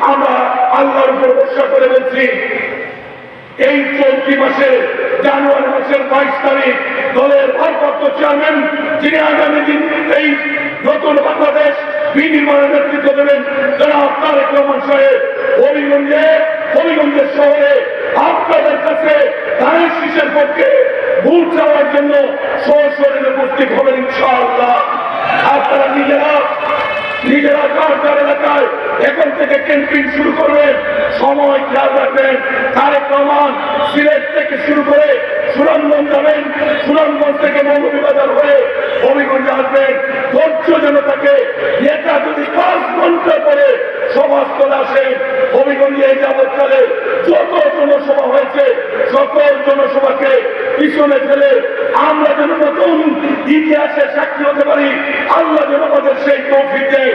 আমরা আল্লাহর ভরসা করে বলছি, এই চলতি মাসে, জানুয়ারি মাসের বাইশ তারিখ, দলের ভারপ্রাপ্ত চেয়ারম্যান, যিনি আগামী দিন এই নতুন বাংলাদেশ বিনির্মাণের নেতৃত্ব দেবেন, জনাব তারেক রহমান সাহেব। হবিগঞ্জে, হবিগঞ্জের শহরে আপনাদের কাছে ধানের শীষের পক্ষে ভোট চাওয়ার জন্য সরাসরি উপস্থিত হবেন ইনশাআল্লাহ। আপনারা নিজেরা নিজেরা এলাকায় এখন থেকে ক্যাম্পিং শুরু করবেন। সময় খেয়াল রাখবেন। সিলেট থেকে শুরু করে সুনামগঞ্জ যাবেন। থেকে মৌলভীবাজার হয়ে হবিগঞ্জে আসবেন। ধৈর্য যেন থাকে। এটা যদি পাঁচ ঘণ্টা পরে সমাজস্থলে আসেন হবিগঞ্জে এই যাবৎকালে যত জনসভা হয়েছে সকল জনসভাকে পিছনে ফেলে আমরা যেন নতুন ইতিহাসে সাক্ষী হতে পারি, আল্লাহ যেন আমাদের সেই তৌফিক দেয়।